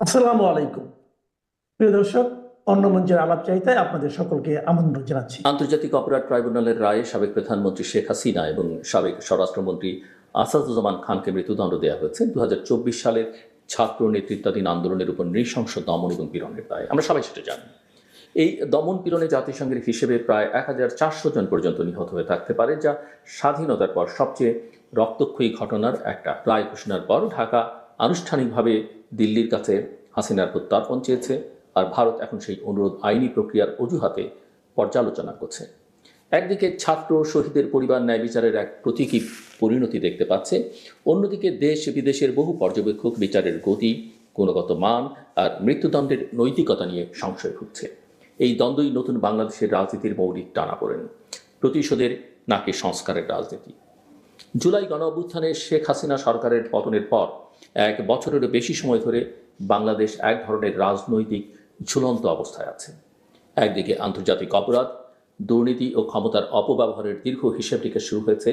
আসসালামু আলাইকুম। প্রিয় দর্শক, অন্য মঞ্চের আলাপ চাইতায় আপনাদের সকলকে আমন্ত্রণ জানাচ্ছি। আন্তর্জাতিক অপরাধ ট্রাইব্যুনালের রায়ে সাবেক প্রধানমন্ত্রী শেখ হাসিনা এবং সাবেক স্বরাষ্ট্রমন্ত্রী আসাদুজ্জামান খানকে মৃত্যুদণ্ড দেওয়া হয়েছে। দু হাজার চব্বিশ সালের ছাত্র নেতৃত্বাধীন আন্দোলনের উপর নৃশংস দমন এবং পীড়নের দায়। আমরা সবাই সেটা জানি। এই দমন পীড়নে জাতিসংঘের হিসেবে প্রায় এক হাজার চারশো জন পর্যন্ত নিহত হয়ে থাকতে পারে, যা স্বাধীনতার পর সবচেয়ে রক্তক্ষয়ী ঘটনার একটা রায় ঘোষণার পর ঢাকা আনুষ্ঠানিকভাবে দিল্লির কাছে হাসিনার প্রত্যার্পণ চেয়েছে আর ভারত এখন সেই অনুরোধ আইনি প্রক্রিয়ার অজুহাতে পর্যালোচনা করছে। একদিকে ছাত্র শহীদের পরিবার ন্যায় বিচারের এক প্রতীকী পরিণতি দেখতে পাচ্ছে, অন্যদিকে দেশ বিদেশের বহু পর্যবেক্ষক বিচারের গতি, গুণগত মান আর মৃত্যুদণ্ডের নৈতিকতা নিয়ে সংশয় ভুগছে এই দ্বন্দ্বই নতুন বাংলাদেশের রাজনীতির মৌলিক টানাপোড়েন প্রতিশোধের নাকি সংস্কারের রাজনীতি। জুলাই গণ অভ্যুত্থানে শেখ হাসিনা সরকারের পতনের পর এক বছরেরও বেশি সময় ধরে বাংলাদেশ এক ধরনের রাজনৈতিক ঝুলন্ত অবস্থায় আছে। একদিকে আন্তর্জাতিক অপরাধ, দুর্নীতি ও ক্ষমতার অপব্যবহারের দীর্ঘ হিসেব নিকেশ শুরু হয়েছে।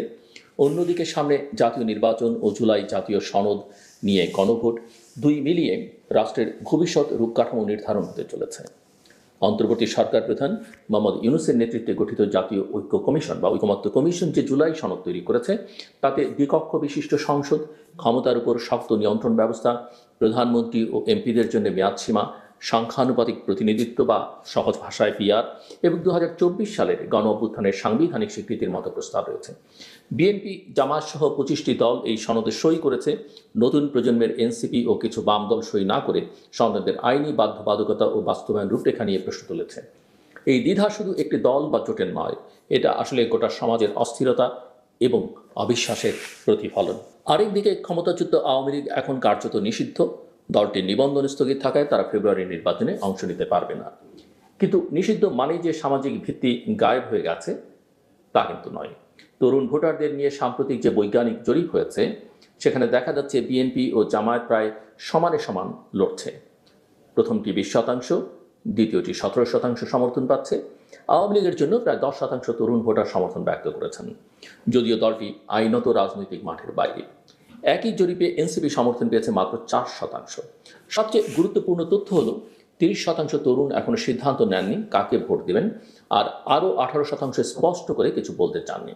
অন্যদিকে সামনে জাতীয় নির্বাচন ও জুলাই জাতীয় সনদ নিয়ে গণভোট, দুই মিলিয়ে রাষ্ট্রের ভবিষ্যৎ রূপকাঠামো নির্ধারণ হতে চলেছে। অন্তর্বর্তী সরকার প্রধান মোহাম্মদ ইউনুসের নেতৃত্বে গঠিত জাতীয় ঐক্য কমিশন বা ঐকমত্য কমিশন যে জুলাই সনদ তৈরি করেছে, তাতে দ্বিকক্ষ বিশিষ্ট সংসদ, ক্ষমতার উপর শক্ত নিয়ন্ত্রণ ব্যবস্থা, প্রধানমন্ত্রী ও এমপিদের জন্য মেয়াদসীমা সংখ্যানুপাতিক প্রতিনিধিত্ব বা সহজ ভাষায় পিআর এবং দু হাজার চব্বিশ সালের গণ অভ্যুত্থানের সাংবিধানিক স্বীকৃতির মতো প্রস্তাব রয়েছে। বিএনপি জামাত সহ পঁচিশটি দল এই সনদে সই করেছে। নতুন প্রজন্মের এনসিপি ও কিছু বাম দল সই না করে সনদের আইনি বাধ্যবাধকতা ও বাস্তবায়ন রূপরেখা নিয়ে প্রশ্ন তুলেছে। এই দ্বিধা শুধু একটি দল বা জোটের নয়, এটা আসলে গোটা সমাজের অস্থিরতা এবং অবিশ্বাসের প্রতিফলন। আরেকদিকে ক্ষমতাচ্যুত আওয়ামী লীগ এখন কার্যত নিষিদ্ধ। দলটির নিবন্ধন স্থগিত থাকায় তারা ফেব্রুয়ারি নির্বাচনে অংশ নিতে পারবে না। কিন্তু নিষিদ্ধ মানেই যে সামাজিক ভিত্তি গায়েব হয়ে গেছে, তা কিন্তু নয়। তরুণ ভোটারদের নিয়ে সাম্প্রতিক যে বৈজ্ঞানিক জরিপ হয়েছে, সেখানে দেখা যাচ্ছে বিএনপি ও জামায়াত প্রায় সমানে সমান লড়ছে। প্রথমটি বিশ শতাংশ দ্বিতীয়টি সতেরো শতাংশ সমর্থন পাচ্ছে। আওয়ামী লীগের জন্য প্রায় দশ শতাংশ তরুণ ভোটার সমর্থন ব্যক্ত করেছেন। যদিও দলটি আইনত রাজনৈতিক মাঠের বাইরে। একই জরিপে এনসিপি সমর্থন পেয়েছে মাত্র চার শতাংশ। সবচেয়ে গুরুত্বপূর্ণ তথ্য হলো, তিরিশ শতাংশ তরুণ এখনও সিদ্ধান্ত নেননি কাকে ভোট দেবেন, আর আরও আঠারো শতাংশ স্পষ্ট করে কিছু বলতে চাননি।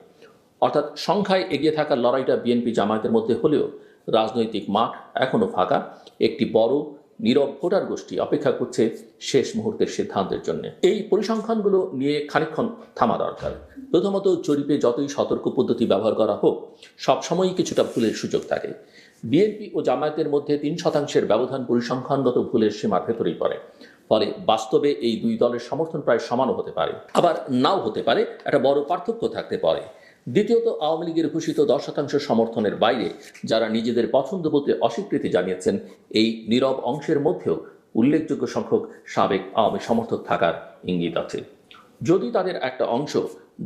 অর্থাৎ সংখ্যায় এগিয়ে থাকার লড়াইটা বিএনপি জামায়াতের মধ্যে হলেও রাজনৈতিক মাঠ এখনও ফাঁকা। একটি বড়, নীরব ভোটার গোষ্ঠী অপেক্ষা করছে শেষ মুহূর্তের সিদ্ধান্তের জন্য। এই পরিসংখ্যানগুলো নিয়ে খানিকক্ষণ থামা দরকার। প্রথমত, জরিপে যতই সতর্ক পদ্ধতি ব্যবহার করা হোক সবসময়ই কিছুটা ভুলের সুযোগ থাকে। বিএনপি ও জামায়াতের মধ্যে তিন শতাংশের ব্যবধান পরিসংখ্যানগত ভুলের সীমার ভেতরেই পড়ে। ফলে বাস্তবে এই দুই দলের সমর্থন প্রায় সমানও হতে পারে। আবার নাও হতে পারে, একটা বড় পার্থক্য থাকতে পারে। দ্বিতীয়ত, আওয়ামী লীগের ঘোষিত দশ শতাংশ সমর্থনের বাইরে যারা নিজেদের পছন্দ বলতে অস্বীকৃতি জানিয়েছেন, এই নীরব অংশের মধ্যেও উল্লেখযোগ্য সংখ্যক সাবেক আওয়ামী সমর্থক থাকার ইঙ্গিত আছে। যদি তাদের একটা অংশ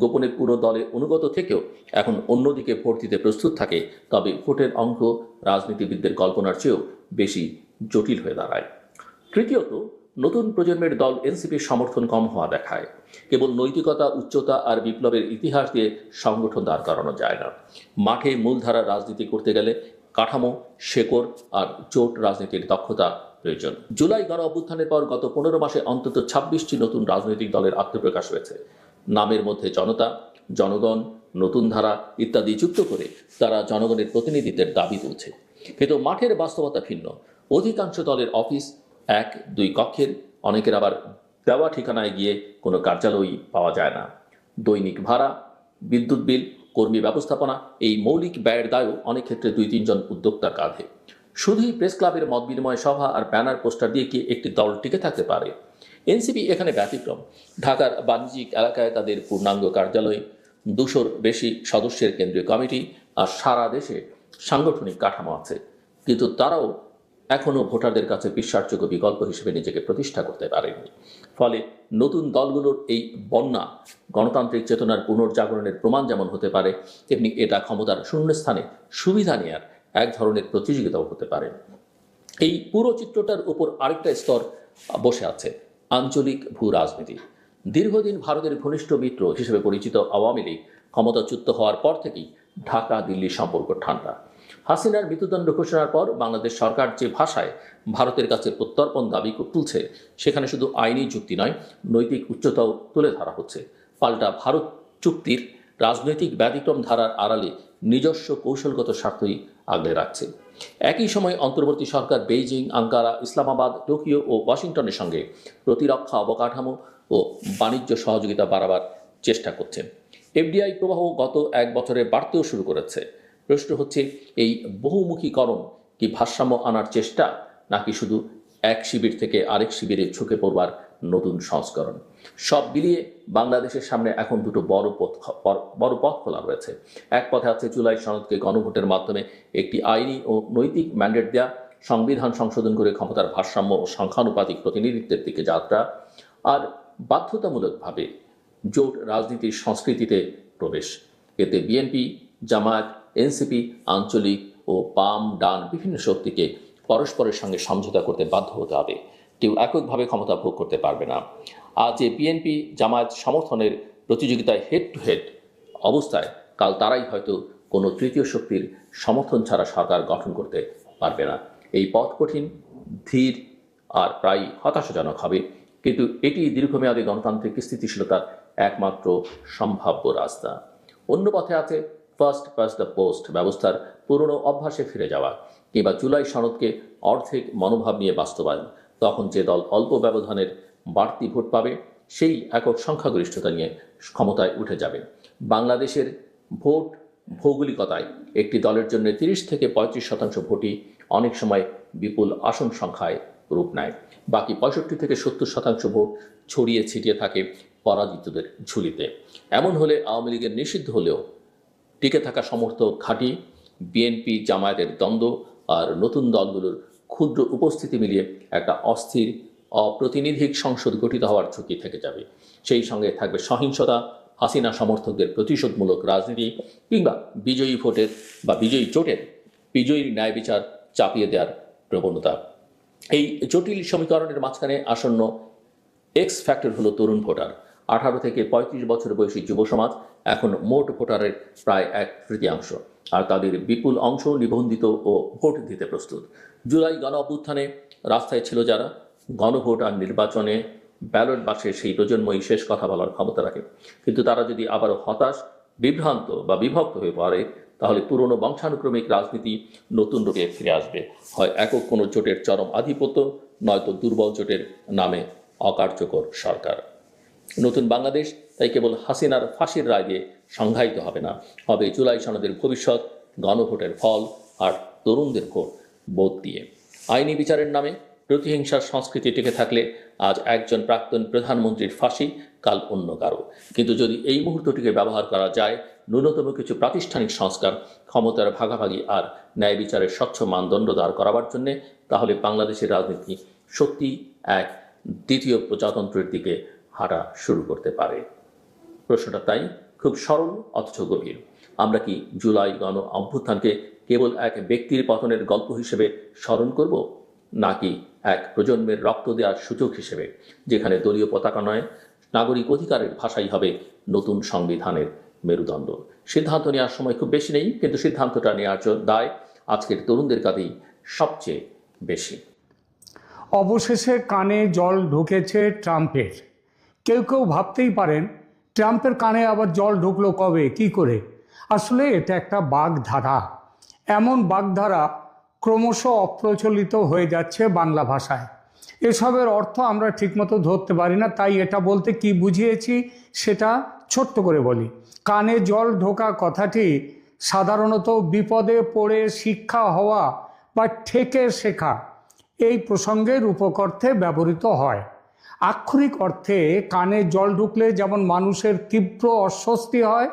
গোপনে পুরো দলে অনুগত থেকেও এখন অন্যদিকে ভোট দিতে প্রস্তুত থাকে, তবে ভোটের অঙ্ক রাজনীতিবিদদের কল্পনার চেয়েও বেশি জটিল হয়ে দাঁড়ায়। তৃতীয়ত নতুন প্রজন্মের দল এনসিপির সমর্থন কম হওয়া দেখায়। কেবল নৈতিকতা, উচ্চতা আর বিপ্লবের ইতিহাস দিয়ে সংগঠন দাঁড় করানো যায় না। মাঠে মূলধারা রাজনীতি করতে গেলে কাঠামো, শেকড় আর জোট রাজনীতির দক্ষতা প্রয়োজন। জুলাই গণ অভ্যুত্থানের পর গত পনেরো মাসে অন্তত ছাব্বিশটি নতুন রাজনৈতিক দলের আত্মপ্রকাশ হয়েছে। নামের মধ্যে জনতা, জনগণ, নতুন ধারা ইত্যাদি যুক্ত করে তারা জনগণের প্রতিনিধিত্বের দাবি তুলছে। কিন্তু মাঠের বাস্তবতা ভিন্ন। অধিকাংশ দলের অফিস এক, দুই কক্ষের, অনেকের আবার দেওয়া ঠিকানায় গিয়ে কোনো কার্যালয়ই পাওয়া যায় না। দৈনিক ভাড়া, বিদ্যুৎ বিল, কর্মী ব্যবস্থাপনা, এই মৌলিক ব্যয়ের দায়ও অনেক ক্ষেত্রে দুই, তিনজন উদ্যোক্তার কাঁধে। শুধুই প্রেস ক্লাবের মত বিনিময় সভা আর ব্যানার পোস্টার দিয়ে কি একটি দল টিকে থাকতে পারে? এনসিপি এখানে ব্যতিক্রম। ঢাকার বাণিজ্যিক এলাকায় তাদের পূর্ণাঙ্গ কার্যালয়, দুশোর বেশি সদস্যের কেন্দ্রীয় কমিটি আর সারা দেশে সাংগঠনিক কাঠামো আছে। কিন্তু তারাও এখনও ভোটারদের কাছে বিশ্বাসযোগ্য বিকল্প হিসেবে নিজেকে প্রতিষ্ঠা করতে পারেনি ফলে নতুন দলগুলোর এই বন্যা, গণতান্ত্রিক চেতনার পুনর্জাগরণের প্রমাণ যেমন হতে পারে, তেমনি এটা ক্ষমতার শূন্যস্থানে সুবিধা নেয়ার এক ধরনের প্রতিযোগিতাও হতে পারে। এই পুরো চিত্রটার উপর আরেকটা স্তর বসে আছে, আঞ্চলিক ভূ রাজনীতি দীর্ঘদিন ভারতের ঘনিষ্ঠ মিত্র হিসেবে পরিচিত আওয়ামী লীগ ক্ষমতাচ্যুত হওয়ার পর থেকেই ঢাকা দিল্লি সম্পর্ক ঠান্ডা। হাসিনার মৃত্যুদণ্ড ঘোষণার পর বাংলাদেশ সরকার যে ভাষায় ভারতের কাছে প্রত্যর্পণ দাবি তুলছে, সেখানে শুধু আইনি যুক্তি নয়, নৈতিক উচ্চতাও তুলে ধরা হচ্ছে। পাল্টা ভারত চুক্তির রাজনৈতিক ব্যতিক্রম ধারার আড়ালে নিজস্ব কৌশলগত স্বার্থই আগলে রাখছে। একই সময় অন্তর্বর্তী সরকার বেইজিং, আঙ্কারা, ইসলামাবাদ, টোকিও ও ওয়াশিংটনের সঙ্গে প্রতিরক্ষা অবকাঠামো ও বাণিজ্য সহযোগিতা বাড়াবার চেষ্টা করছে। এফডিআই প্রবাহ গত এক বছরে বাড়তেও শুরু করেছে। প্রশ্ন হচ্ছে, এই বহুমুখীকরণ কি ভারসাম্য আনার চেষ্টা, নাকি শুধু এক শিবির থেকে আরেক শিবিরে ঝুঁকে পড়বার নতুন সংস্করণ? সব মিলিয়ে বাংলাদেশের সামনে এখন দুটো বড় পথ বড়- পথ খোলা রয়েছে। এক পথে আছে জুলাই সনদকে গণভোটের মাধ্যমে একটি আইনি ও নৈতিক ম্যান্ডেট দেয়া, সংবিধান সংশোধন করে ক্ষমতার ভারসাম্য ও সংখ্যানুপাতিক প্রতিনিধিত্বের দিকে যাত্রা, আর বাধ্যতামূলকভাবে জোট রাজনীতির সংস্কৃতিতে প্রবেশ। এতে বিএনপি, জামায়াত এনসিপি, আঞ্চলিক ও বাম ডান বিভিন্ন শক্তিকে পরস্পরের সঙ্গে সমঝোতা করতে বাধ্য হতে হবে। কেউ এককভাবে ক্ষমতা ভোগ করতে পারবে না। আজ যে বিএনপি জামায়াত সমর্থনের প্রতিযোগিতায় হেড টু হেড অবস্থায়, কাল তারাই হয়তো কোনো তৃতীয় শক্তির সমর্থন ছাড়া সরকার গঠন করতে পারবে না। এই পথ কঠিন, ধীর আর প্রায় হতাশাজনক হবে। কিন্তু এটি দীর্ঘমেয়াদী গণতান্ত্রিক স্থিতিশীলতার একমাত্র সম্ভাব্য রাস্তা। অন্য পথে আছে ফার্স্ট পাস দ্য পোস্ট ব্যবস্থার পুরনো অভ্যাসে ফিরে যাওয়া কিংবা জুলাই সনদকে অর্ধেক মনোভাব নিয়ে বাস্তবায়ন। তখন যে দল অল্প ব্যবধানের বাড়তি ভোট পাবে, সেই একক সংখ্যাগরিষ্ঠতা নিয়ে ক্ষমতায় উঠে যাবে। বাংলাদেশের ভোট ভৌগোলিকতায় একটি দলের জন্য তিরিশ থেকে পঁয়ত্রিশ শতাংশ ভোটই অনেক সময় বিপুল আসন সংখ্যায় রূপ নেয়। বাকি পঁয়ষট্টি থেকে সত্তর শতাংশ ভোট ছড়িয়ে ছিটিয়ে থাকে পরাজিতদের ঝুলিতে। এমন হলে আওয়ামী লীগের নিষিদ্ধ হলেও টিকে থাকা সমর্থক ঘাঁটি বিএনপি জামায়াতের দ্বন্দ্ব আর নতুন দলগুলোর ক্ষুদ্র উপস্থিতি মিলিয়ে একটা অস্থির, অপ্রতিনিধিক সংসদ গঠিত হওয়ার ঝুঁকি থেকে যাবে। সেই সঙ্গে থাকবে সহিংসতা, হাসিনা সমর্থকদের প্রতিশোধমূলক রাজনীতি কিংবা বিজয়ী ভোটের বা বিজয়ী জোটের বিজয়ীর ন্যায় বিচার চাপিয়ে দেওয়ার প্রবণতা। এই জটিল সমীকরণের মাঝখানে আসন্ন এক্স ফ্যাক্টর হলো তরুণ ভোটার। আঠারো থেকে পঁয়ত্রিশ বছর বয়সী যুব সমাজ এখন মোট ভোটারের প্রায় এক তৃতীয়াংশ। আর তাদের বিপুল অংশ নিবন্ধিত ও ভোট দিতে প্রস্তুত। জুলাই গণ অভ্যুত্থানে রাস্তায় ছিল যারা, গণভোট আর নির্বাচনে ব্যালট বাক্সে সেই প্রজন্মই শেষ কথা বলার ক্ষমতা রাখে। কিন্তু তারা যদি আবারও হতাশ, বিভ্রান্ত বা বিভক্ত হয়ে পড়ে, তাহলে পুরনো বংশানুক্রমিক রাজনীতি নতুন রূপে ফিরে আসবে। হয় একক কোনো জোটের চরম আধিপত্য, নয়তো দুর্বল জোটের নামে অকার্যকর সরকার। নতুন বাংলাদেশ, তাই কেবল হাসিনার ফাঁসির রায় দিয়ে সংজ্ঞায়িত হবে না। হবে জুলাই সনদের ভবিষ্যৎ, গণভোটের ফল আর তরুণদের ভোট বোধ দিয়ে। আইনি বিচারের নামে প্রতিহিংসার সংস্কৃতি টিকে থাকলে আজ একজন প্রাক্তন প্রধানমন্ত্রীর ফাঁসি কাল অন্য কারও। কিন্তু যদি এই মুহূর্তটিকে ব্যবহার করা যায়, ন্যূনতম কিছু প্রাতিষ্ঠানিক সংস্কার, ক্ষমতার ভাগাভাগি আর ন্যায় বিচারের স্বচ্ছ মানদণ্ড দাঁড় করাবার জন্যে, তাহলে বাংলাদেশের রাজনীতি সত্যি এক দ্বিতীয় প্রজাতন্ত্রের দিকে হাঁটা শুরু করতে পারে। প্রশ্নটা তাই, খুব সরল অথচ গভীর। আমরা কি জুলাই গণ অভ্যুত্থানকে কেবল এক ব্যক্তির পতনের গল্প হিসেবে স্মরণ করব? নাকি এক প্রজন্মের রক্ত দেওয়ার সুযোগ হিসেবে, যেখানে দলীয় পতাকা নয়, নাগরিক অধিকারের ভাষাই হবে নতুন সংবিধানের মেরুদণ্ড? সিদ্ধান্ত নেওয়ার সময় খুব বেশি নেই, কিন্তু সিদ্ধান্তটা নেওয়ার দায় আজকের তরুণদের কাছেই সবচেয়ে বেশি। অবশেষে কানে জল ঢুকেছে ট্রাম্পের। কেউ কেউ ভাবতেই পারেন ট্রাম্পের কানে আবার জল ঢুকলো কবে, কি করে? আসলে এটা একটা বাগধারা। এমন বাগধারা ক্রমশ অপ্রচলিত হয়ে যাচ্ছে বাংলা ভাষায়। এসবের অর্থ আমরা ঠিকমতো ধরতে পারি না, তাই এটা বলতে কি বুঝিয়েছি সেটা ছোট্ট করে বলি। কানে জল ঢোকা কথাটি সাধারণত বিপদে পড়ে শিক্ষা হওয়া বা ঠেকে শেখা, এই প্রসঙ্গের উপকর্থে ব্যবহৃত হয়। আক্ষরিক অর্থে কানে জল ঢুকলে যেমন মানুষের তীব্র অস্বস্তি হয়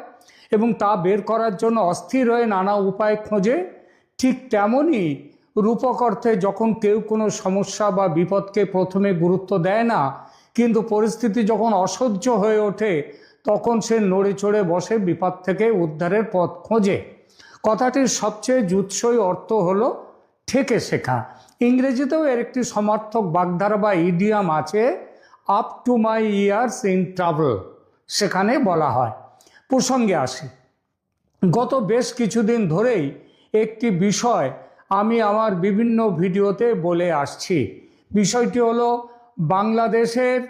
এবং তা বের করার জন্য অস্থির হয়ে নানা উপায় খোঁজে, ঠিক তেমনই রূপক অর্থে যখন কেউ কোনো সমস্যা বা বিপদকে প্রথমে গুরুত্ব দেয় না, কিন্তু পরিস্থিতি যখন অসহ্য হয়ে ওঠে, তখন সে নড়ে চড়ে বসে বিপদ থেকে উদ্ধারের পথ খোঁজে। কথাটির সবচেয়ে জুৎসই অর্থ হলো, ঠেকে শেখা। ইংরেজিতেও এর একটি সমার্থক বাগধারা বা ইডিয়াম আছে up to my years in travel সেখানে বলা হয়। প্রসঙ্গে আসি। গত বেশ কিছুদিন ধরেই একটি বিষয় আমি আমার বিভিন্ন ভিডিওতে বলে আসছি। বিষয়টি হলো বাংলাদেশের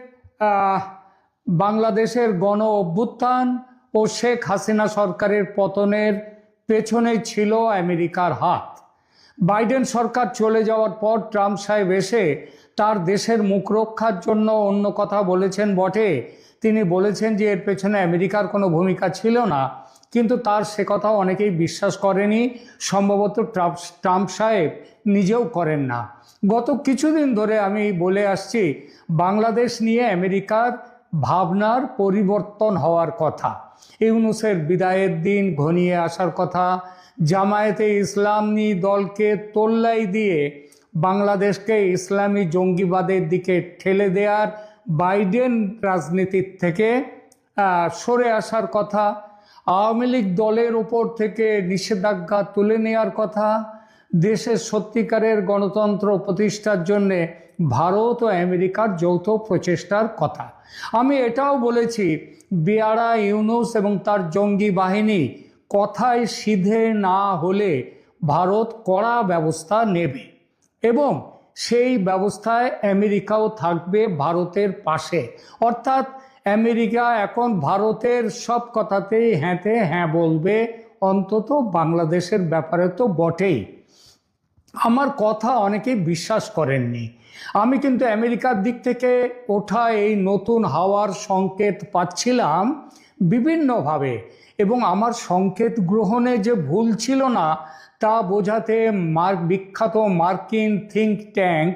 বাংলাদেশের গণ অভ্যুত্থান ও শেখ হাসিনা সরকারের পতনের পেছনে ছিল আমেরিকার হাত। বাইডেন সরকার চলে যাওয়ার পর ট্রাম্প সাহেব এসে তার দেশের মুখ রক্ষার জন্য অন্য কথা বলেছেন বটে। তিনি বলেছেন যে এর পেছনে আমেরিকার কোনো ভূমিকা ছিল না, কিন্তু তার সে কথা অনেকেই বিশ্বাস করেনি। সম্ভবত ট্রাম্প ট্রাম্প সাহেব নিজেও করেন না। গত কিছুদিন ধরে আমি বলে আসছি, বাংলাদেশ নিয়ে আমেরিকার ভাবনার পরিবর্তন হওয়ার কথা। ইউনুসের বিদায়ের দিন ঘনিয়ে আসার কথা জামায়াতে ইসলামী দলকে তোল্লাই দিয়ে বাংলাদেশকে ইসলামী জঙ্গিবাদের দিকে ঠেলে দেওয়ার বাইডেন রাজনীতির থেকে সরে আসার কথা, আওয়ামী লীগ দলের উপর থেকে নিষেধাজ্ঞা তুলে নেওয়ার কথা, দেশের সত্যিকারের গণতন্ত্র প্রতিষ্ঠার জন্যে ভারত ও আমেরিকার যৌথ প্রচেষ্টার কথা। আমি এটাও বলেছি, বিয়ারা ইউনুস এবং তার জঙ্গি বাহিনী কথায় সিধে না হলে ভারত কড়া ব্যবস্থা নেবে এবং সেই ব্যবস্থায় আমেরিকাও থাকবে ভারতের পাশে। অর্থাৎ আমেরিকা এখন ভারতের সব কথাতেই হ্যাঁতে হ্যাঁ বলবে, অন্তত বাংলাদেশের ব্যাপারে তো বটেই। আমার কথা অনেকেই বিশ্বাস করেননি। আমি কিন্তু আমেরিকার দিক থেকে ওঠা এই নতুন হাওয়ার সংকেত পাচ্ছিলাম বিভিন্নভাবে। এবং আমার সংকেত গ্রহণে যে ভুল ছিল না, তা বোঝাতে মার্ক বিখ্যাত মার্কিন থিঙ্ক ট্যাঙ্ক,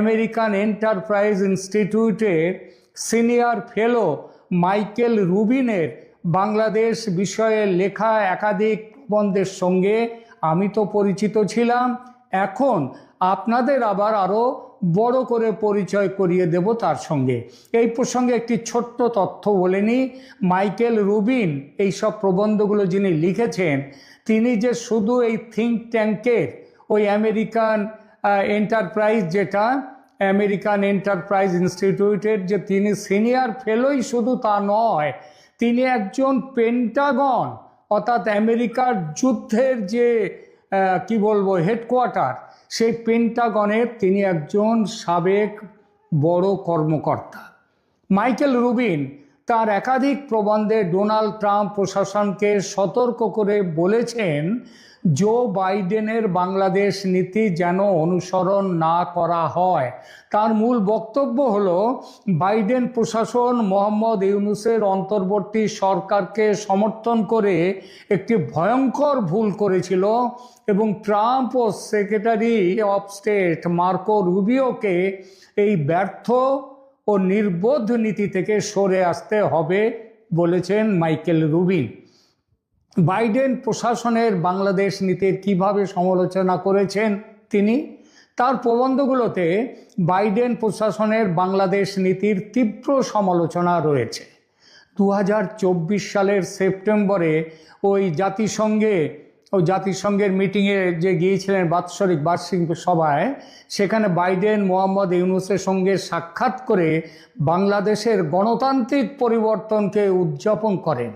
আমেরিকান এন্টারপ্রাইজ ইনস্টিটিউটের সিনিয়র ফেলো মাইকেল রুবিনের বাংলাদেশ বিষয়ে লেখা একাধিক প্রবন্ধের সঙ্গে আমি তো পরিচিত ছিলাম। এখন আপনাদের আবার আরও বড় করে পরিচয় করিয়ে দেব তার সঙ্গে। এই প্রসঙ্গে একটি ছোট্ট তথ্য বলে নিই। মাইকেল রুবিন এই সব প্রবন্ধগুলো যিনি লিখেছেন, তিনি যে শুধু এই থিঙ্ক ট্যাঙ্কের ওই আমেরিকান এন্টারপ্রাইজ যেটা, আমেরিকান এন্টারপ্রাইজ ইনস্টিটিউটের যে তিনি সিনিয়র ফেলোই শুধু তা নয়, তিনি একজন পেন্টাগন অর্থাৎ আমেরিকার যুদ্ধের যে কি বলব হেডকোয়ার্টার সেই পেন্টাগনের তিনি একজন সাবেক বড় কর্মকর্তা। মাইকেল রুবিন তার একাধিক প্রবন্ধে ডোনাল্ড ট্রাম্প প্রশাসনকে সতর্ক করে বলেছেন জো বাইডেনের বাংলাদেশ নীতি যেন অনুসরণ না করা হয়। তার মূল বক্তব্য হল, বাইডেন প্রশাসন মোহাম্মদ ইউনুসের অন্তর্বর্তী সরকারকে সমর্থন করে একটি ভয়ঙ্কর ভুল করেছিল এবং ট্রাম্প ও সেক্রেটারি অফ স্টেট মার্কো রুবিওকে এই ব্যর্থ ও নির্বোধ নীতি থেকে সরে আসতে হবে বলেছেন মাইকেল রুবিন। বাইডেন প্রশাসনের বাংলাদেশ নীতির কীভাবে সমালোচনা করেছেন তিনি, তার প্রবন্ধগুলোতে বাইডেন প্রশাসনের বাংলাদেশ নীতির তীব্র সমালোচনা রয়েছে। দু হাজার চব্বিশ সালের সেপ্টেম্বরে ওই জাতিসংঘে ও জাতিসংঘের মিটিংয়ে যে গিয়েছিলেন বাৎসরিক বার্ষিক সভায়, সেখানে বাইডেন মোহাম্মদ ইউনুসের সঙ্গে সাক্ষাৎ করে বাংলাদেশের গণতান্ত্রিক পরিবর্তনকে উদযাপন করেন।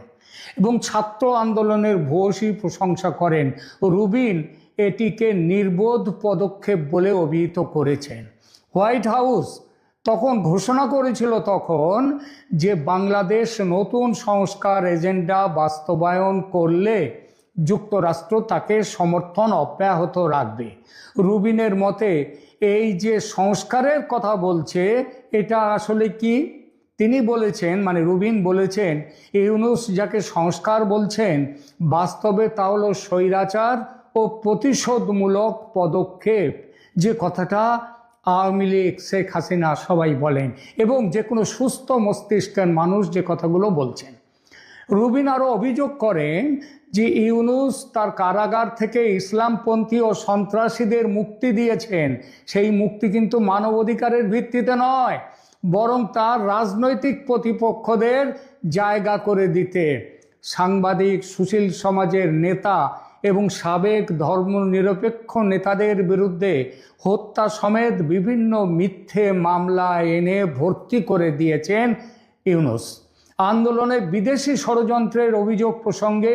এবং ছাত্র আন্দোলনের ভূয়সী প্রশংসা করেন রুবিন, এটিকে নির্বোধ পদক্ষেপ বলে অভিহিত করেছেন। হোয়াইট হাউস তখন ঘোষণা করেছিল তখন যে বাংলাদেশ নতুন সংস্কার এজেন্ডা বাস্তবায়ন করলে যুক্তরাষ্ট্র তাকে সমর্থন অব্যাহত রাখবে। রুবিনের মতে, এই যে সংস্কারের কথা বলছে, এটা আসলে কি? তিনি বলেছেন মানে রুবিন বলেছেন, ইউনুস যাকে সংস্কার বলছেন, বাস্তবে তা হলো স্বৈরাচার ও প্রতিশোধমূলক পদক্ষেপ। যে কথাটা আওয়ামী লীগ, শেখ হাসিনা সবাই বলেন এবং যে কোনো সুস্থ মস্তিষ্কের মানুষ যে কথাগুলো বলছেন। রুবিন আরও অভিযোগ করেন যে ইউনুস তার কারাগার থেকে ইসলামপন্থী ও সন্ত্রাসীদের মুক্তি দিয়েছেন। সেই মুক্তি কিন্তু মানবাধিকারের ভিত্তিতে নয় বরং তার রাজনৈতিক প্রতিপক্ষদের জায়গা করে দিতে। সাংবাদিক সুশীল সমাজের নেতা এবং সাবেক ধর্মনিরপেক্ষ নেতাদের বিরুদ্ধে হত্যা সমেত বিভিন্ন মিথ্যে মামলা এনে ভর্তি করে দিয়েছেন ইউনুস। আন্দোলনে বিদেশি ষড়যন্ত্রের অভিযোগ প্রসঙ্গে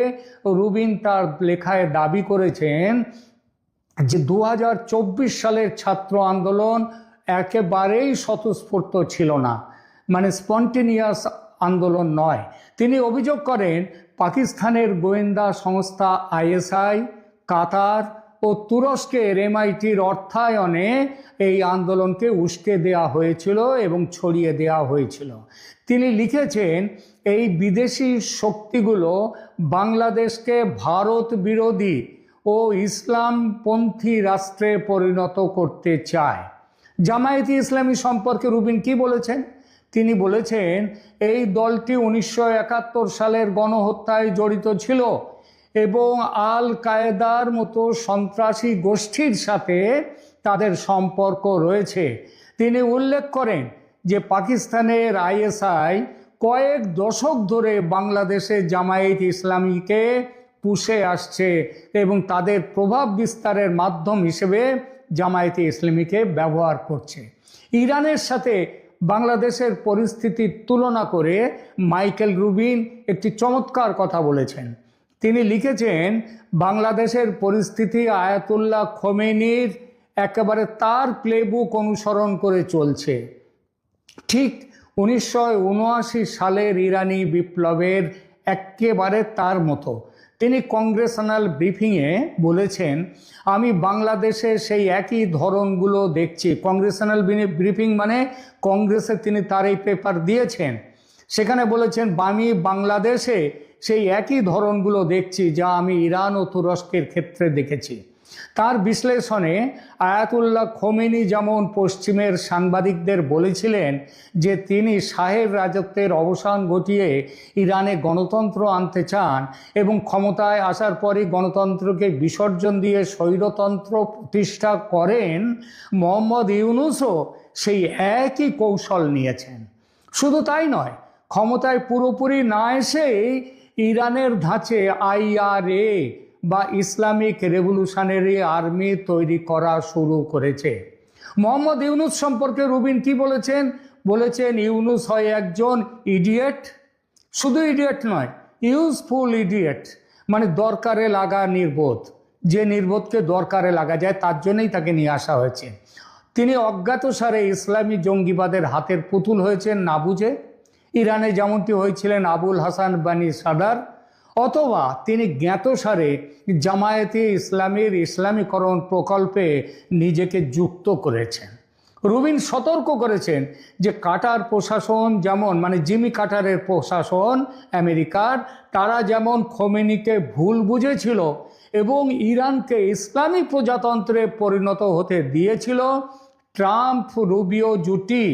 রুবিন তার লেখায় দাবি করেছেন যে দু হাজার চব্বিশ সালের ছাত্র আন্দোলন একেবারেই স্বতঃস্ফূর্ত ছিল না। মানে স্পন্টেনিয়াস আন্দোলন নয়। তিনি অভিযোগ করেন, পাকিস্তানের গোয়েন্দা সংস্থা আইএসআই, কাতার ও তুরস্কের এমআইটির অর্থায়নে এই আন্দোলনকে উস্কে দেওয়া হয়েছিল এবং ছড়িয়ে দেওয়া হয়েছিল। তিনি লিখেছেন, এই বিদেশি শক্তিগুলো বাংলাদেশকে ভারত বিরোধী ও ইসলামপন্থী রাষ্ট্রে পরিণত করতে চায়। জামায়াতি ইসলামী সম্পর্কে রুবিন কি বলেছেন? তিনি বলেছেন, এই দলটি উনিশশো একাত্তর সালের গণহত্যায় জড়িত ছিল এবং আল কায়েদার মতো সন্ত্রাসী গোষ্ঠীর সাথে তাদের সম্পর্ক রয়েছে। তিনি উল্লেখ করেন যে পাকিস্তানের আইএসআই কয়েক দশক ধরে বাংলাদেশে জামায়াত ইসলামীকে পুষে আসছে এবং তাদের প্রভাব বিস্তারের মাধ্যম হিসেবে জামায়াতে ইসলামীকে ব্যবহার করছে। ইরানের সাথে বাংলাদেশের পরিস্থিতির তুলনা করে মাইকেল রুবিন একটি চমৎকার কথা বলেছেন। তিনি লিখেছেন, বাংলাদেশের পরিস্থিতি আয়াতুল্লাহ খোমেনির একেবারে তার প্লেবুক অনুসরণ করে চলছে। ঠিক উনিশশো উনআশি সালের ইরানি বিপ্লবের একেবারে তার মতো। তিনি কংগ্রেশনাল ব্রিফিংয়ে বলেছেন, আমি বাংলাদেশে সেই একই ধরনগুলো দেখছি। কংগ্রেশনাল ব্রিফিং মানে কংগ্রেসে তিনি তার এই পেপার দিয়েছেন। সেখানে বলেছেন, আমি বাংলাদেশে সেই একই ধরনগুলো দেখছি যা আমি ইরান ও তুরস্কের ক্ষেত্রে দেখেছি। তার বিশ্লেষণে আয়াতুল্লাহ খোমেনি যেমন পশ্চিমের সাংবাদিকদের বলেছিলেন যে তিনি শাহের রাজত্বের অবসান ঘটিয়ে ইরানে গণতন্ত্র আনতে চান এবং ক্ষমতায় আসার পরে গণতন্ত্রকে বিসর্জন দিয়ে স্বৈরতন্ত্র প্রতিষ্ঠা করেন, মোহাম্মদ ইউনুসও সেই একই কৌশল নিয়েছেন। শুধু তাই নয়, ক্ষমতায় পুরোপুরি না এসেই ইরানের ধাঁচে আইআরএ বা ইসলামিক রেভলিউশনারি আর্মি তৈরি করা শুরু করেছে। মোহাম্মদ ইউনুস সম্পর্কে রুবিন কি বলেছেন? বলেছেন, ইউনুস হয় একজন ইডিয়েট শুধু ইডিয়েট নয় ইউজফুল ইডিয়েট মানে দরকারে লাগা নির্বোধ। যে নির্বোধকে দরকারে লাগা যায়, তার জন্যই তাকে নিয়ে আসা হয়েছে। তিনি অজ্ঞাতসারে ইসলামী জঙ্গিবাদের হাতের পুতুল হয়েছেন না বুঝে। ইরানে যেমনটি হয়েছিলেন আবুল হাসান বানি সাদার অথবা তিনি জ্ঞাতসারে জামায়াতে ইসলামের ইসলামীকরণ প্রকল্পে নিজেকে যুক্ত করেছেন। রুবিন সতর্ক করেছেন যে কাটার প্রশাসন যেমন মানে জিমি কাটারের প্রশাসন আমেরিকার, তারা যেমন খোমেনিকে ভুল বুঝেছিল এবং ইরানকে ইসলামী প্রজাতন্ত্রে পরিণত হতে দিয়েছিল ট্রাম্প রুবিও জুটি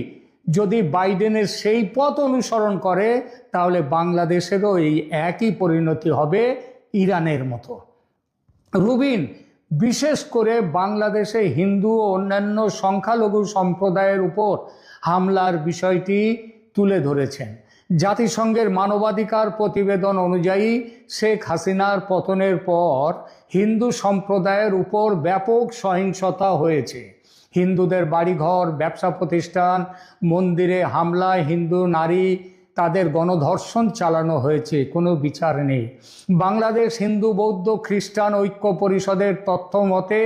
যদি বাইডেনের সেই পথ অনুসরণ করে, তাহলে বাংলাদেশেরও এই একই পরিণতি হবে ইরানের মতো। রুবিন, বিশেষ করে বাংলাদেশে হিন্দু ও অন্যান্য সংখ্যালঘু সম্প্রদায়ের উপর হামলার বিষয়টি তুলে ধরেছেন। জাতিসংঘের মানবাধিকার প্রতিবেদন অনুযায়ী শেখ হাসিনার পতনের পর হিন্দু সম্প্রদায়ের উপর ব্যাপক সহিংসতা হয়েছে। হিন্দুদের বাড়িঘর, ব্যবসা প্রতিষ্ঠান, মন্দিরে হামলায় হিন্দু নারী, তাদের গণধর্ষণ চালানো হয়েছে, কোনো বিচার নেই। বাংলাদেশ হিন্দু বৌদ্ধ খ্রিস্টান ঐক্য পরিষদের তথ্য মতে,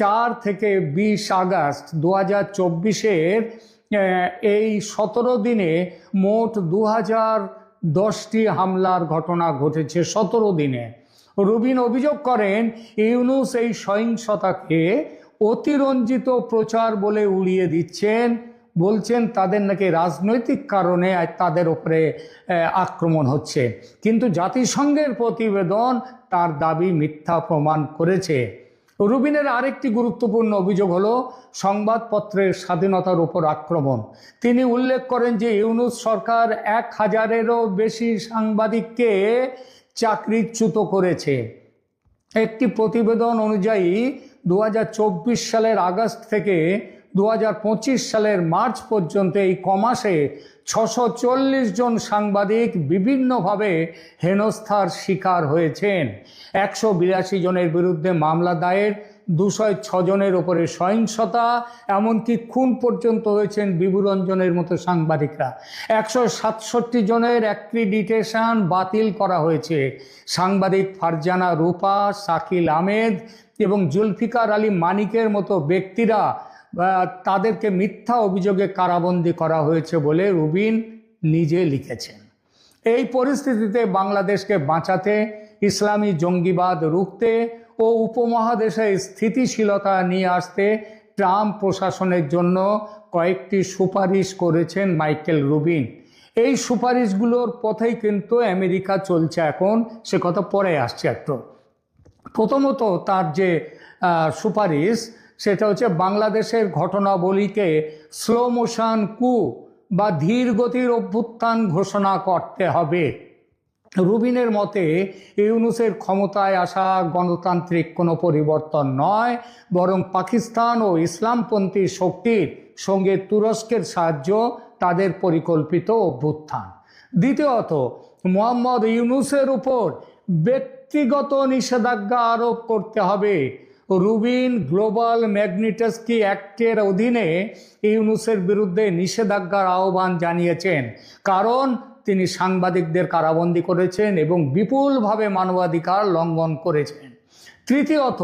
চার থেকে বিশ আগস্ট দু হাজার চব্বিশের এই সতেরো দিনে মোট দু হাজার দশটি হামলার ঘটনা ঘটেছে সতেরো দিনে। রুবিন অভিযোগ করেন, ইউনুস এই সহিংসতাকে অতিরঞ্জিত প্রচার বলে উড়িয়ে দিচ্ছেন, বলছেন তাদের নাকি রাজনৈতিক কারণে তাদের ওপরে আক্রমণ হচ্ছে। কিন্তু জাতিসংঘের প্রতিবেদন তার দাবি মিথ্যা প্রমাণ করেছে। রুবিনের আরেকটি গুরুত্বপূর্ণ অভিযোগ হলো সংবাদপত্রের স্বাধীনতার উপর আক্রমণ। তিনি উল্লেখ করেন যে ইউনুস সরকার এক হাজারেরও বেশি সাংবাদিককে চাকরিচ্যুত করেছে। একটি প্রতিবেদন অনুযায়ী দু হাজার চব্বিশ সালের আগস্ট থেকে দু হাজার পঁচিশ সালের মার্চ পর্যন্ত এই কমাসে ছশো জন সাংবাদিক বিভিন্নভাবে হেনস্থার শিকার হয়েছেন। একশো বিরাশি জনের বিরুদ্ধে মামলা দায়ের, দুশো ছজনের ওপরে সহিংসতা, এমনকি খুন পর্যন্ত হয়েছেন বিভুরঞ্জনের মতো সাংবাদিকরা। একশো সাতষট্টি জনের অ্যাক্রিডিটেশন বাতিল করা হয়েছে। সাংবাদিক ফারজানা রূপা, শাকিল আহমেদ এবং জুলফিকার আলী মানিকের মতো ব্যক্তিরা তাদেরকে মিথ্যা অভিযোগে কারাবন্দী করা হয়েছে বলে রুবিন নিজে লিখেছেন। এই পরিস্থিতিতে বাংলাদেশকে বাঁচাতে, ইসলামী জঙ্গিবাদ রুখতে ও উপমহাদেশে স্থিতিশীলতা নিয়ে আসতে ট্রাম্প প্রশাসনের জন্য কয়েকটি সুপারিশ করেছেন মাইকেল রুবিন। এই সুপারিশগুলোর পথেই কিন্তু আমেরিকা চলছে এখন, সে কথা পরে আসছে একটু। প্রথমত তার যে সুপারিশ, সেটা হচ্ছে বাংলাদেশের ঘটনাবলীকে স্লো মোশন কু বা ধীর গতির অভ্যুত্থান ঘোষণা করতে হবে। রুবিনের মতে, ইউনুসের ক্ষমতায় আসা গণতান্ত্রিক কোনো পরিবর্তন নয়, বরং পাকিস্তান ও ইসলামপন্থী শক্তির সঙ্গে তুরস্কের সাহায্য, তাদের পরিকল্পিত অভ্যুত্থান। দ্বিতীয়ত, মোহাম্মদ ইউনুসের উপর ব্যক্তিগত নিষেধাজ্ঞা আরোপ করতে হবে। রুবিন গ্লোবাল ম্যাগনিটাসকি অ্যাক্টের অধীনে ইউনুসের বিরুদ্ধে নিষেধাজ্ঞার আহ্বান জানিয়েছেন। কারণ তিনি সাংবাদিকদের কারাবন্দী করেছেন এবং বিপুলভাবে মানবাধিকার লঙ্ঘন করেছেন। তৃতীয়ত,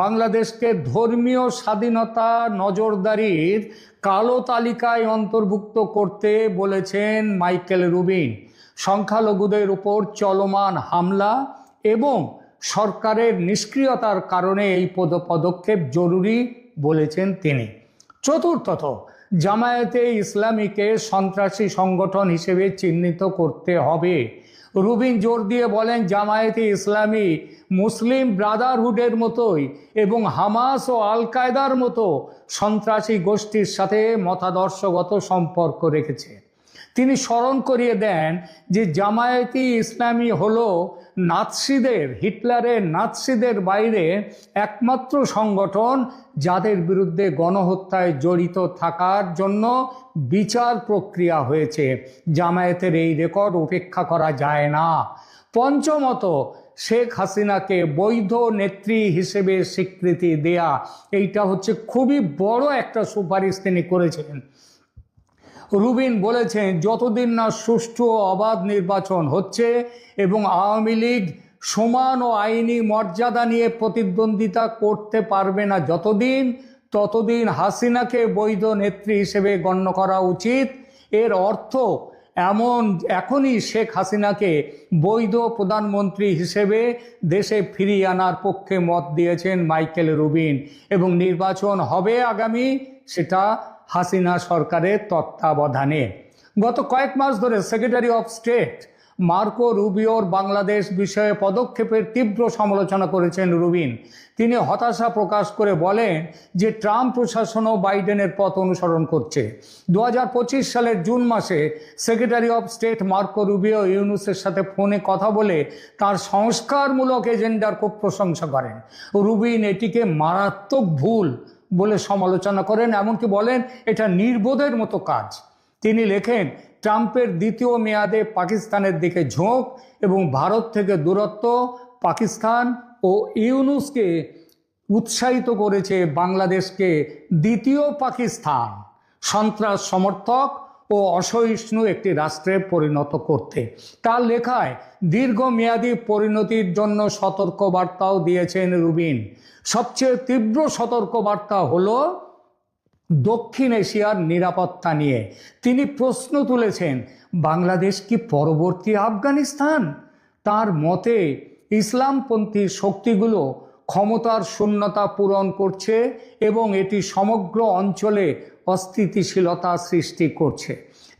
বাংলাদেশকে ধর্মীয় স্বাধীনতা নজরদারির কালো তালিকায় অন্তর্ভুক্ত করতে বলেছেন মাইকেল রুবিন। সংখ্যালঘুদের উপর চলমান হামলা এবং সরকারের নিষ্ক্রিয়তার কারণে এই পদ, পদক্ষেপ জরুরি বলেছেন তিনি। চতুর্থত, জামায়াতে ইসলামীকে সন্ত্রাসী সংগঠন হিসেবে চিহ্নিত করতে হবে। রুবিন জোর দিয়ে বলেন, জামায়াতে ইসলামী মুসলিম ব্রাদারহুডের মতোই এবং হামাস ও আল কায়দার মতো সন্ত্রাসী গোষ্ঠীর সাথে মতাদর্শগত সম্পর্ক রেখেছে। তিনি স্মরণ করিয়ে দেন যে জামায়াতি ইসলামী হলো নাৎসিদের, হিটলারের নাৎসিদের বাইরে একমাত্র সংগঠন যাদের বিরুদ্ধে গণহত্যায় জড়িত থাকার জন্য বিচার প্রক্রিয়া হয়েছে। জামায়াতের এই রেকর্ড উপেক্ষা করা যায় না। পঞ্চমত, শেখ হাসিনাকে বৈধ নেত্রী হিসেবে স্বীকৃতি দেয়া। এইটা হচ্ছে খুবই বড় একটা সুপারিশ তিনি করেছেন রুবিন বলেছেন, যতদিন না সুষ্ঠু অবাধ নির্বাচন হচ্ছে এবং আওয়ামী লীগ সমান ও আইনি মর্যাদা নিয়ে প্রতিদ্বন্দ্বিতা করতে পারবে না যতদিন, ততদিন হাসিনাকে বৈধ নেত্রী হিসেবে গণ্য করা উচিত। এর অর্থ এমন, এখনই শেখ হাসিনাকে বৈধ প্রধানমন্ত্রী হিসেবে দেশে ফিরিয়ে আনার পক্ষে মত দিয়েছেন মাইকেল রুবিন এবং নির্বাচন হবে আগামী, সেটা হাসিনা সরকারের তত্ত্বাবধানে। গত কয়েক মাস ধরে সেক্রেটারি অফ স্টেট মার্কো রুবিওর বাংলাদেশ বিষয়ে পদক্ষেপের তীব্র সমালোচনা করেছেন রুবিন। তিনি হতাশা প্রকাশ করে বলেন যে ট্রাম্প প্রশাসনও বাইডেনের পথ অনুসরণ করছে। দু হাজার পঁচিশ সালের জুন মাসে secretary of state Marco Rubio ইউনুসের সাথে ফোনে কথা বলে তার সংস্কারমূলক এজেন্ডার খুব প্রশংসা করেন। রুবিন এটিকে মারাত্মক ভুল বলে সমালোচনা করেন, এমনকি বলেন এটা নির্বোধের মতো কাজ। তিনি লেখেন, ট্রাম্পের দ্বিতীয় মেয়াদে পাকিস্তানের দিকে ঝোঁক এবং ভারত থেকে দূরত্ব পাকিস্তান ও ইউনুসকে উৎসাহিত করেছে বাংলাদেশকে দ্বিতীয় পাকিস্তান। সন্ত্রাস সমর্থক ও অসহিষ্ণু একটি রাষ্ট্রে পরিণত করতে। তার লেখায়, দীর্ঘমেয়াদী পরিণতির জন্য সতর্কবার্তাও দিয়েছেন রুবিন। সবচেয়ে তীব্র সতর্কবার্তা হলো দক্ষিণ এশিয়ার নিরাপত্তা নিয়ে। তিনি প্রশ্ন তুলেছেন, বাংলাদেশ কি পরবর্তী আফগানিস্তান? তার মতে, ইসলামপন্থী শক্তিগুলো ক্ষমতার শূন্যতা পূরণ করছে এবং এটি সমগ্র অঞ্চলে অস্থিতিশীলতা সৃষ্টি করছে।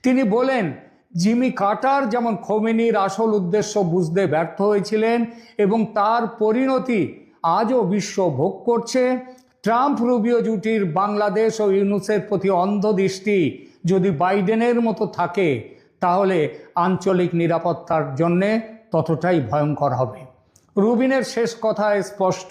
তিনি বলেন, জিমি কাটার যেমন খোমেনির আসল উদ্দেশ্য বুঝতে ব্যর্থ হয়েছিলেন এবং তার পরিণতি আজও বিশ্ব ভোগ করছে ট্রাম্প রুবিও জুটির বাংলাদেশ ও ইউনুসের প্রতি অন্ধ দৃষ্টি যদি বাইডেনের মতো থাকে, তাহলে আঞ্চলিক নিরাপত্তার জন্যে ততটাই ভয়ঙ্কর হবে। রুবিনের শেষ কথায় স্পষ্ট,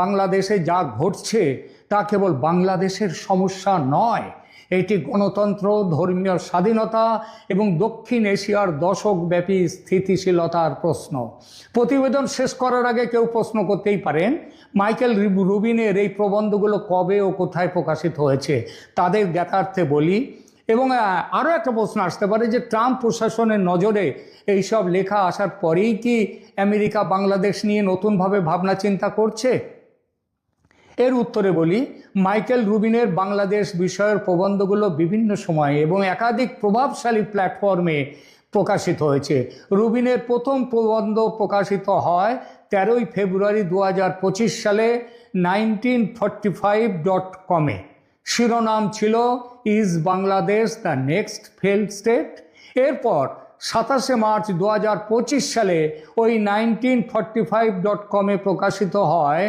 বাংলাদেশে যা ঘটছে তা কেবল বাংলাদেশের সমস্যা নয় এটি গণতন্ত্র, ধর্মীয় স্বাধীনতা এবং দক্ষিণ এশিয়ার দশকব্যাপী স্থিতিশীলতার প্রশ্ন। প্রতিবেদন শেষ করার আগে কেউ প্রশ্ন করতেই পারেন, মাইকেল রিব- রুবিনের এই প্রবন্ধগুলো কবে ও কোথায় প্রকাশিত হয়েছে, তাদের জ্ঞাতার্থে বলি। এবং আরও একটা প্রশ্ন আসতে পারে যে ট্রাম্প প্রশাসনের নজরে এইসব লেখা আসার পরেই কি আমেরিকা বাংলাদেশ নিয়ে নতুনভাবে ভাবনা চিন্তা করছে? এর উত্তরে বলি, মাইকেল রুবিনের বাংলাদেশ বিষয়ের প্রবন্ধগুলো বিভিন্ন সময়ে এবং একাধিক প্রভাবশালী প্ল্যাটফর্মে প্রকাশিত হয়েছে। রুবিনের প্রথম প্রবন্ধ প্রকাশিত হয় তেরোই ফেব্রুয়ারি দু পঁচিশ সালে নাইনটিন ফর্টি ফাইভ ডট কমে শিরোনাম ছিল, is Bangladesh the next fail state? এরপর সাতাশে মার্চ দু হাজার পঁচিশ সালে ওই নাইনটিন ফর্টি ফাইভ ডট কমে প্রকাশিত হয়।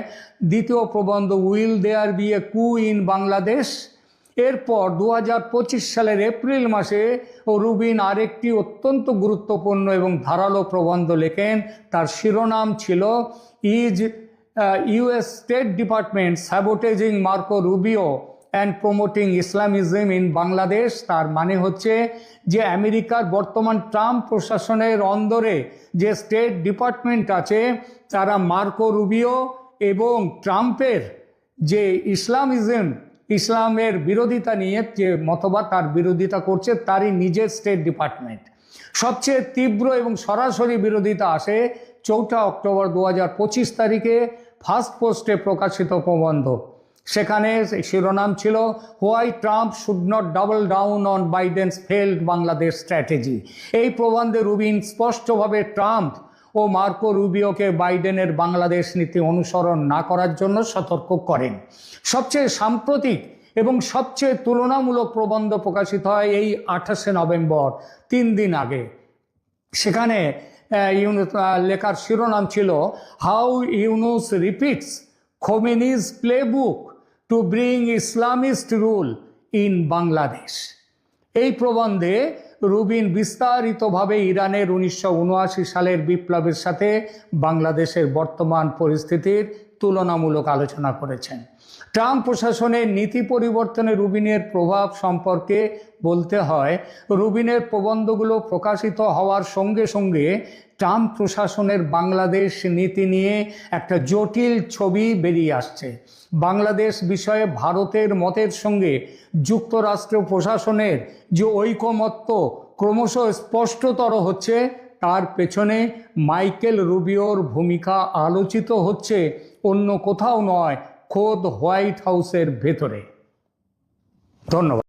দ্বিতীয় প্রবন্ধ উইল দেয়ার বি এ কু ইন বাংলাদেশ। এরপর দু হাজার পঁচিশ সালের এপ্রিল মাসে ও রুবিন আরেকটি অত্যন্ত গুরুত্বপূর্ণ এবং ধারালো প্রবন্ধ লেখেন। তার শিরোনাম ছিল, is US state department sabotaging Marco Rubio and promoting Islamism in Bangladesh তার মানে হচ্ছে যে আমেরিকার বর্তমান ট্রাম্প প্রশাসনের অন্দরে যে স্টেট ডিপার্টমেন্ট আছে, তারা মার্কো রুবিও এবং ট্রাম্পের যে ইসলামিজম, ইসলামের বিরোধিতা নিয়ে যে মতবাদ তার বিরোধিতা করছে, তারই নিজের স্টেট ডিপার্টমেন্ট সবচেয়ে তীব্র এবং সরাসরি বিরোধিতা আসে চৌঠা অক্টোবর দু তারিখে ফার্স্ট পোস্টে প্রকাশিত প্রবন্ধ। সেখানে শিরোনাম ছিল, why Trump should not double down on Biden's failed Bangladesh strategy. এই প্রবন্ধে রুবিন স্পষ্টভাবে ট্রাম্প ও মার্কো রুবিওকে বাইডেনের বাংলাদেশ নীতি অনুসরণ না করার জন্য সতর্ক করেন। সবচেয়ে সাম্প্রতিক এবং সবচেয়ে তুলনামূলক প্রবন্ধ প্রকাশিত হয় এই আঠাশে নভেম্বর, তিন দিন আগে। সেখানে ইউনুস লেখার শিরোনাম ছিল, how Yunus repeats Khomeini's playbook to bring Islamist rule in Bangladesh এই প্রবন্ধে রুবিন বিস্তারিতভাবে ইরানের উনিশশো সালের বিপ্লবের সাথে বাংলাদেশের বর্তমান পরিস্থিতির তুলনামূলক আলোচনা করেছেন। ট্রাম্প প্রশাসনের নীতি পরিবর্তনে রুবিনের প্রভাব সম্পর্কে বলতে হয়, রুবিনের প্রবন্ধগুলো প্রকাশিত হওয়ার সঙ্গে সঙ্গে ট্রাম্প প্রশাসনের বাংলাদেশ নীতি নিয়ে একটা জটিল ছবি বেরিয়ে আসছে। বাংলাদেশ বিষয়ে ভারতের মতের সঙ্গে যুক্তরাষ্ট্র প্রশাসনের যে ঐকমত্য ক্রমশ স্পষ্টতর হচ্ছে, তার পেছনে মাইকেল রুবিওর ভূমিকা আলোচিত হচ্ছে অন্য কোথাও নয়, খোদ হোয়াইট হাউসের ভেতরে। ধন্যবাদ।